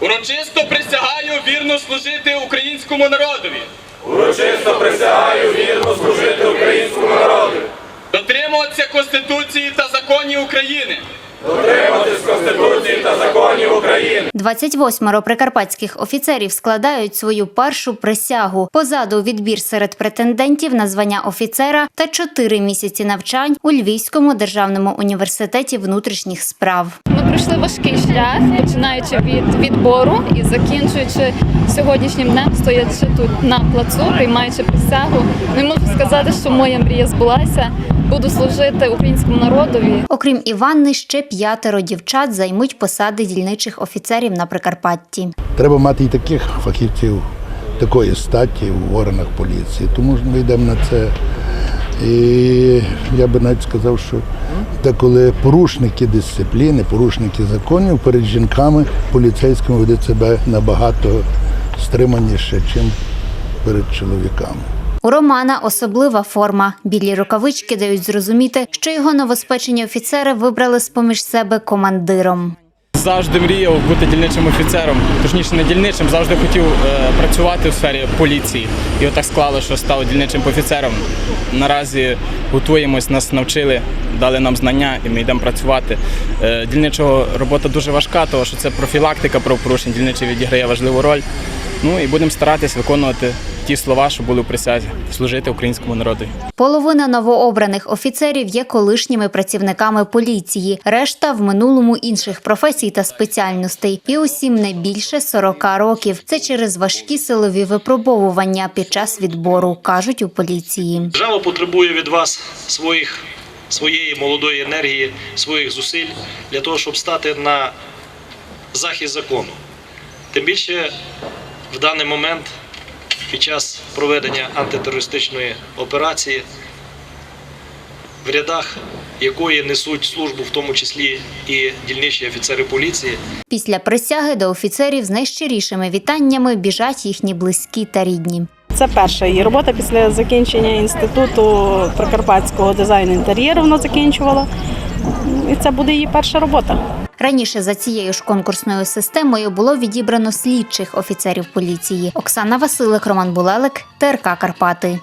Урочисто присягаю вірно служити українському народові. Урочисто присягаю вірно служити українському народу, Дотримуватися Конституції та законів України. дотриматись Конституції та законів України. 28 прикарпатських офіцерів складають свою першу присягу. Позаду відбір серед претендентів на звання офіцера та 4 місяці навчань у Львівському державному університеті внутрішніх справ. Ми пройшли важкий шлях, починаючи від відбору і закінчуючи сьогоднішнім днем, стоячи тут на плацу, приймаючи присягу. Не можу сказати, що моя мрія збулася. Буду служити українському народові. Окрім Іванни, ще п'ятеро дівчат займуть посади дільничих офіцерів на Прикарпатті. Треба мати і таких фахівців такої статі в органах поліції. Тому ж ми йдемо на це. І я би навіть сказав, що деколи порушники дисципліни, порушники законів перед жінками поліцейськими ведуть себе набагато стриманіше, ніж перед чоловіками. У Романа особлива форма. Білі рукавички дають зрозуміти, що його новоспечені офіцери вибрали з-поміж себе командиром. Завжди мріяв бути дільничим офіцером, точніше не дільничим, завжди хотів е, працювати у сфері поліції. І отак склало, що став дільничим офіцером. Наразі готуємось, нас навчили, дали нам знання і ми йдемо працювати. Е, дільничого робота дуже важка, тому що це профілактика правопорушень, дільничий відіграє важливу роль. Ну і будемо старатись виконувати ті слова, що були у присязі, служити українському народу. Половина новообраних офіцерів є колишніми працівниками поліції, решта в минулому інших професій та спеціальностей. І усім не більше 40 років. Це через важкі силові випробовування під час відбору, кажуть у поліції. Держава потребує від вас своїх, своєї молодої енергії, своїх зусиль для того, щоб стати на захист закону. Тим більше в даний момент, під час проведення антитерористичної операції, в рядах якої несуть службу, в тому числі і дільничі офіцери поліції, Після присяги до офіцерів з найщирішими вітаннями біжать їхні близькі та рідні. Це перша її робота після закінчення інституту прикарпатського дизайну інтер'єру. Вона закінчувала. І це буде її перша робота. Раніше за цією ж конкурсною системою було відібрано слідчих офіцерів поліції. Оксана Василик, Роман Булелик, ТРК Карпати.